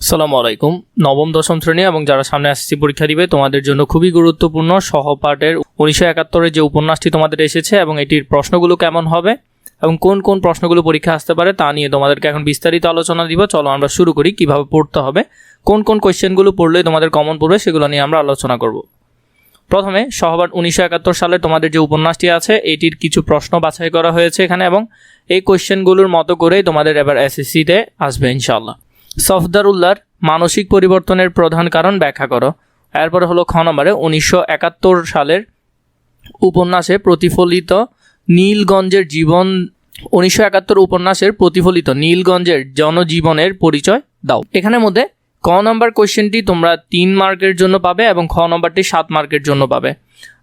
সালামু আলাইকুম। নবম, দশম শ্রেণি এবং যারা সামনে এসএসসি পরীক্ষা দিবে, তোমাদের জন্য খুবই গুরুত্বপূর্ণ সহপাঠের উনিশশো একাত্তরের যে উপন্যাসটি তোমাদের এসেছে এবং এটির প্রশ্নগুলো কেমন হবে এবং কোন কোন প্রশ্নগুলো পরীক্ষা আসতে পারে তা নিয়ে তোমাদেরকে এখন বিস্তারিত আলোচনা দিব। চলো আমরা শুরু করি, কীভাবে পড়তে হবে, কোন কোন কোয়েশ্চেনগুলো পড়লে তোমাদের কমন পড়বে সেগুলো নিয়ে আমরা আলোচনা করব। প্রথমে, সহপাঠ উনিশশো একাত্তর সালে তোমাদের যে উপন্যাসটি আছে, এটির কিছু প্রশ্ন বাছাই করা হয়েছে এখানে এবং এই কোয়েশ্চেনগুলোর মতো করেই তোমাদের এবার এসএসসিতে আসবে ইনশাল্লাহ সফদারুল্লাহর মানসিক পরিবর্তনের প্রধান কারণ ব্যাখ্যা করো। এরপর হলো খ নম্বরে, উনিশশো একাত্তর সালের উপন্যাসে প্রতিফলিত নীলগঞ্জের জীবন, উনিশশো একাত্তর উপন্যাসের প্রতিফলিত নীলগঞ্জের জনজীবনের পরিচয় দাও। এখানের মধ্যে ক নম্বর কোয়েশ্চেনটি তোমরা তিন মার্কের জন্য পাবে এবং খ নম্বরটি সাত মার্কের জন্য পাবে।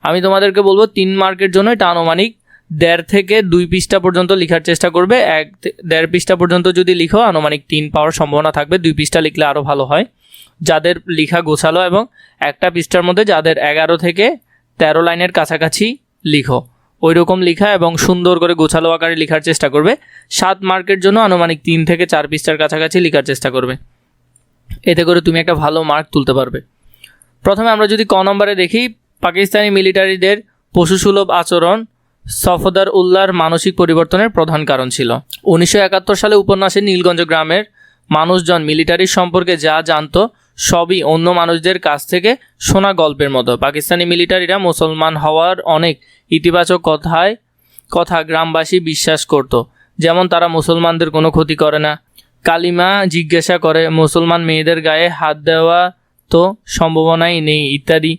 আমি তোমাদেরকে বলব তিন মার্কের জন্য এটা আনুমানিক দেড় থেকে দুই পৃষ্ঠা পর্যন্ত লেখার চেষ্টা করবে। এক দেড় পৃষ্ঠা পর্যন্ত যদি লিখো, আনুমানিক তিন পাওয়ার সম্ভাবনা থাকবে। দুই পৃষ্ঠা লিখলে আরও ভালো হয়। যাদের লেখা গোছালো এবং একটা পৃষ্ঠার মধ্যে যাদের এগারো থেকে তেরো লাইনের কাছাকাছি লিখো ওই রকম লেখা এবং সুন্দর করে গোছালো আকারে লেখার চেষ্টা করবে। সাত মার্কের জন্য আনুমানিক তিন থেকে চার পৃষ্ঠার কাছাকাছি লেখার চেষ্টা করবে। এতে করে তুমি একটা ভালো মার্ক তুলতে পারবে। প্রথমে আমরা যদি ক নম্বরে দেখি, পাকিস্তানি মিলিটারিদের পশুসুলভ আচরণ সফদার উল্লাহর মানসিক পরিবর্তনের প্রধান কারণ ছিল। উনিশশো একাত্তর সালে উপন্যাসে নীলগঞ্জ গ্রামের মানুষজন মিলিটারি সম্পর্কে যা জানত, সবই অন্য মানুষদের কাছ থেকে শোনা গল্পের মতো। পাকিস্তানি মিলিটারিরা মুসলমান হওয়ার অনেক ইতিবাচক কথায়, কথা গ্রামবাসী বিশ্বাস করত। যেমন তারা মুসলমানদের কোনো ক্ষতি করে না। কালিমা জিজ্ঞাসা করে, মুসলমান মেয়েদের গায়ে হাত দেওয়া তো সম্ভাবনাই নেই, ইত্যাদি।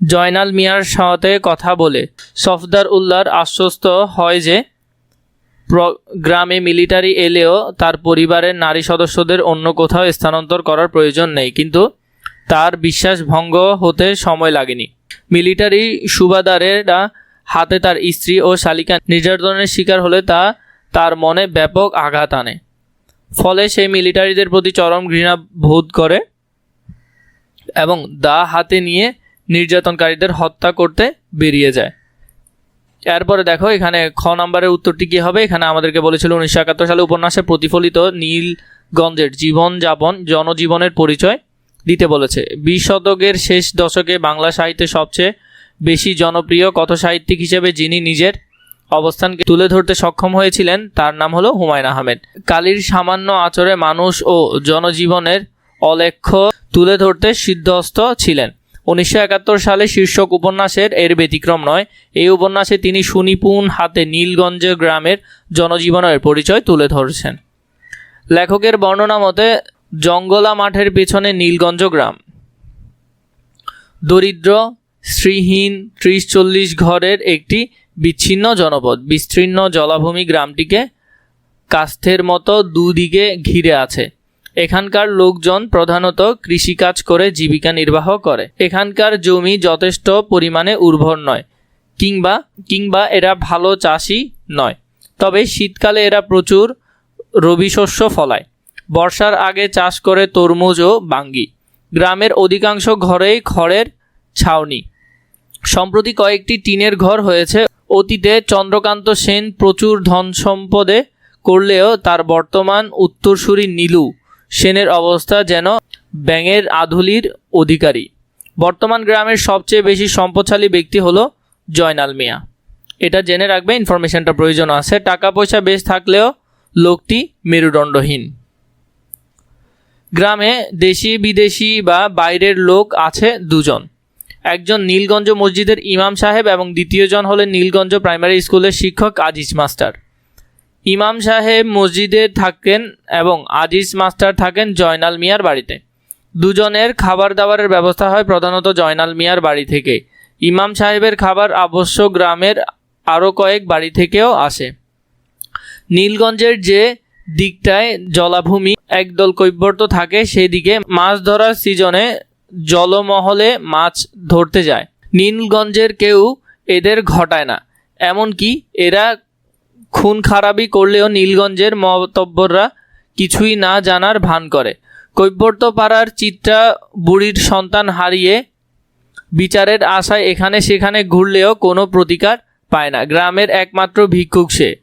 জয়নাল মিয়ার সাথে কথা বলে। সফদার উল্লাহর আশ্বস্ত হয় যে গ্রামে মিলিটারি এলেও তার পরিবারের নারী সদস্যদের অন্য কোথাও স্থানান্তর করার প্রয়োজন নেই, কিন্তু তার বিশ্বাস ভঙ্গ হতে সময় লাগেনি। মিলিটারি সুবাদারেরা হাতে তার স্ত্রী ও শালিকা নির্যাতনের শিকার হলে তা তার মনে ব্যাপক আঘাত আনে। ফলে সে মিলিটারিদের প্রতি চরম ঘৃণা বোধ করে এবং দা হাতে নিয়ে নির্যাতনকারীদের হত্যা করতে বেরিয়ে যায়। এরপরে দেখো, এখানে খ নম্বরের উত্তরটি কী হবে? এখানে আমাদেরকে বলেছিল উনিশশো একাত্তর সালে উপন্যাসে প্রতিফলিত নীলগঞ্জের জীবনযাপন, জনজীবনের পরিচয় দিতে বলেছে। বিশ শতকের শেষ দশকে বাংলা সাহিত্যে সবচেয়ে বেশি জনপ্রিয় কথাসাহিত্যিক হিসেবে যিনি নিজের অবস্থানকে তুলে ধরতে সক্ষম হয়েছিলেন, তার নাম হলো হুমায়ুন আহমেদ। কালির সামান্য আচরে মানুষ ও জনজীবনের অলেখ্য তুলে ধরতে সিদ্ধহস্ত ছিলেন। উনিশশো একাত্তর সালে শীর্ষক উপন্যাসের এর ব্যতিক্রম নয়। এই উপন্যাসে তিনি সুনিপুণ হাতে নীলগঞ্জ গ্রামের জনজীবনের পরিচয় তুলে ধরেছেন। লেখকের বর্ণনা মতে, জঙ্গলা মাঠের পেছনে নীলগঞ্জ গ্রাম। দরিদ্র শ্রীহীন ত্রিশ চল্লিশ ঘরের একটি বিচ্ছিন্ন জনপদ। বিস্তীর্ণ জলাভূমি গ্রামটিকে কাস্থের মতো দুদিকে ঘিরে আছে। এখানকার লোকজন প্রধানত কৃষিকাজ করে, জীবিকা নির্বাহ করে। এখানকার জমি যথেষ্ট পরিমাণে উর্বর নয়, কিংবা কিংবা এরা ভালো চাষি নয়। তবে শীতকালে এরা প্রচুর রবি শস্য ফলায়। বর্ষার আগে চাষ করে তরমুজ ও বাঙ্গি। গ্রামের অধিকাংশ ঘরেই খড়ের ছাউনি। সম্প্রতি কয়েকটি টিনের ঘর হয়েছে। অতীতে চন্দ্রকান্ত সেন প্রচুর ধন সম্পদে করলেও তার বর্তমান উত্তরসূরি নীলু সেনের অবস্থা যেন ব্যাঙের আধুলির অধিকারী। বর্তমান গ্রামের সবচেয়ে বেশি সম্পদশালী ব্যক্তি হলো জয়নাল মিয়া। এটা জেনে রাখবে, ইনফরমেশনটা প্রয়োজন আছে। টাকা পয়সা বেশ থাকলেও লোকটি মেরুদণ্ডহীন। গ্রামে দেশি, বিদেশি বা বাইরের লোক আছে দুজন। একজন নীলগঞ্জ মসজিদের ইমাম সাহেব এবং দ্বিতীয়জন হলেন নীলগঞ্জ প্রাইমারি স্কুলের শিক্ষক আজিজ মাস্টার। ইমাম সাহেব মসজিদে থাকেন এবং আজিজ মাস্টার থাকেন জয়নাল মিয়ার বাড়িতে। দুজনের খাবার দাবারের ব্যবস্থা হয় প্রধানত জয়নাল মিয়ার বাড়ি থেকে। ইমাম সাহেবের খাবার অবশ্য গ্রামের আরও কয়েক বাড়ি থেকেও আসে। নীলগঞ্জের যে দিকটায় জলাভূমি একদল কৈবর্ত থাকে, সেদিকে মাছ ধরার সিজনে জলমহলে মাছ ধরতে যায়। নীলগঞ্জের কেউ এদের ঘটায় না। এমনকি এরা খুন খারাপি করলেও নীলগঞ্জের মতব্বররা কিছুই না জানার ভান করে। কৈবর্ত পাড়ার চিত্রা বুড়ির সন্তান হারিয়ে বিচারের আশায় এখানে সেখানে ঘুরলেও কোনো প্রতিকার পায় না। গ্রামের একমাত্র ভিক্ষুক সে।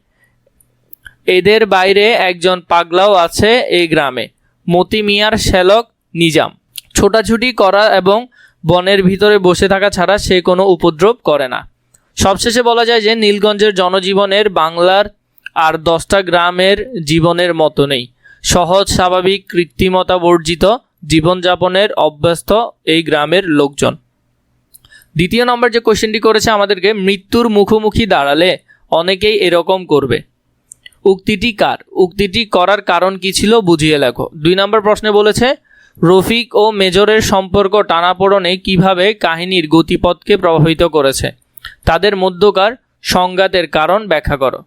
এদের বাইরে একজন পাগলাও আছে এই গ্রামে। মতি মিয়ার শ্যালক নিজাম। ছোটাছুটি করা এবং বনের ভিতরে বসে থাকা ছাড়া সে কোনো উপদ্রব করে না। সবশেষে বলা যায় যে নীলগঞ্জের জনজীবনের বাংলার আর দশটা গ্রামের জীবনের মতো নেই সহজ, স্বাভাবিক, কৃত্রিমতা বর্জিত জীবনযাপনের অভ্যস্ত এই গ্রামের লোকজন। দ্বিতীয় নম্বর যে কোশ্চেনটি করেছে আমাদেরকে, মৃত্যুর মুখোমুখি দাঁড়ালে অনেকেই এরকম করবে। উক্তিটি কার? উক্তিটি করার কারণ কি ছিল বুঝিয়ে লেখো। দুই নম্বর প্রশ্নে বলেছে, রফিক ও মেজরের সম্পর্ক টানাপোড়নে কীভাবে কাহিনীর গতিপথকে প্রভাবিত করেছে? তাদের মধ্যকার সংঘাতের কারণ ব্যাখ্যা করো।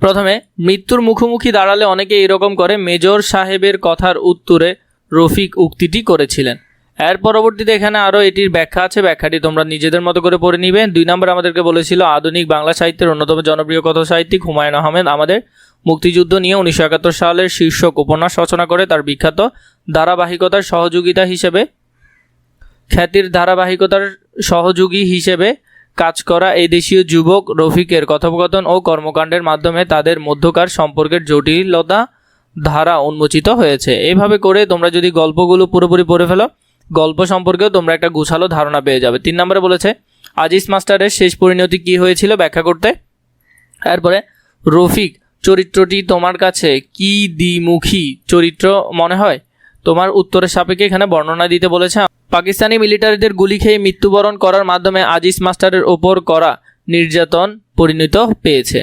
প্রথমে, মৃত্যুর মুখোমুখি দাঁড়ালে অনেকে এরকম করে, মেজর সাহেবের কথার উত্তরে রফিক উক্তিটি করেছিলেন। এর পরবর্তীতে এখানে আরও এটির ব্যাখ্যা আছে, ব্যাখ্যাটি তোমরা নিজেদের মতো করে পড়ে নিবে। দুই নম্বর আমাদেরকে বলেছিল, আধুনিক বাংলা সাহিত্যের অন্যতম জনপ্রিয় কথা সাহিত্যিক হুমায়ুন আহমেদ আমাদের মুক্তিযুদ্ধ নিয়ে উনিশশো একাত্তর সালের শীর্ষক উপন্যাস রচনা করে, তার বিখ্যাত ধারাবাহিকতার সহযোগিতা হিসেবে, খ্যাতির ধারাবাহিকতার সহযোগী হিসেবে কাজ করা এই দেশীয় যুবক রফিকের কথোপকথন ও কর্মকাণ্ডের মাধ্যমে তাদের মধ্যকার সম্পর্কের জটিলতা ধারা উন্মোচিত হয়েছে। এইভাবে করে তোমরা যদি গল্পগুলো পুরোপুরি পড়ে ফেলো, গল্প সম্পর্কেও তোমরা একটা গুছালো ধারণা পেয়ে যাবে। তিন নম্বরে বলেছে, আজিজ মাস্টারের শেষ পরিণতি কী হয়েছিল ব্যাখ্যা করতে? এরপরে, রফিক, চরিত্রটি তোমার কাছে কি দ্বিমুখী চরিত্র মনে হয়? তোমার উত্তরের সাপেক্ষে এখানে বর্ণনা দিতে বলেছে। পাকিস্তানি মিলিটারিদের গুলি খেয়ে মৃত্যুবরণ করার মাধ্যমে আজিজ মাস্টারের ওপর করা নির্যাতন পরিণত পেয়েছে।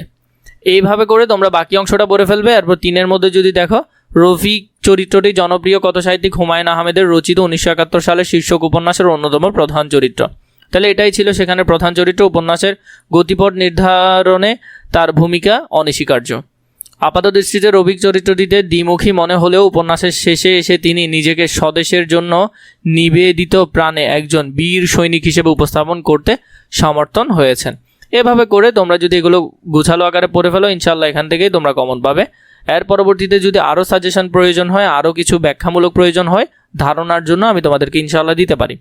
এইভাবে করে তোমরা বাকি অংশটা পড়ে ফেলবে। এরপর তিনের মধ্যে যদি দেখো, রফিক চরিত্রটি জনপ্রিয় কথা সাহিত্যিক হুমায়ুন আহমেদের রচিত উনিশশো একাত্তর সালের শীর্ষক উপন্যাসের অন্যতম প্রধান চরিত্র। তাহলে এটাই ছিল সেখানে প্রধান চরিত্র উপন্যাসের গতিপথ নির্ধারণে তার ভূমিকা অনস্বীকার্য। আপাত দৃষ্টিতে রবিক চরিত্রটিতে দ্বিমুখী মনে হলেও উপন্যাসের শেষে এসে তিনি নিজেকে স্বদেশের জন্য নিবেদিত প্রাণে একজন বীর সৈনিক হিসেবে উপস্থাপন করতে সমর্থন হয়েছেন। এভাবে করে তোমরা যদি এগুলো গুছালো আকারে পড়ে ফেলো ইনশাল্লাহ এখান থেকেই তোমরা কমন পাবে। এর পরবর্তীতে যদি আরও সাজেশন প্রয়োজন হয়, আরও কিছু ব্যাখ্যামূলক প্রয়োজন হয়, ধারণার জন্য আমি তোমাদেরকে ইনশাল্লাহ দিতে পারি।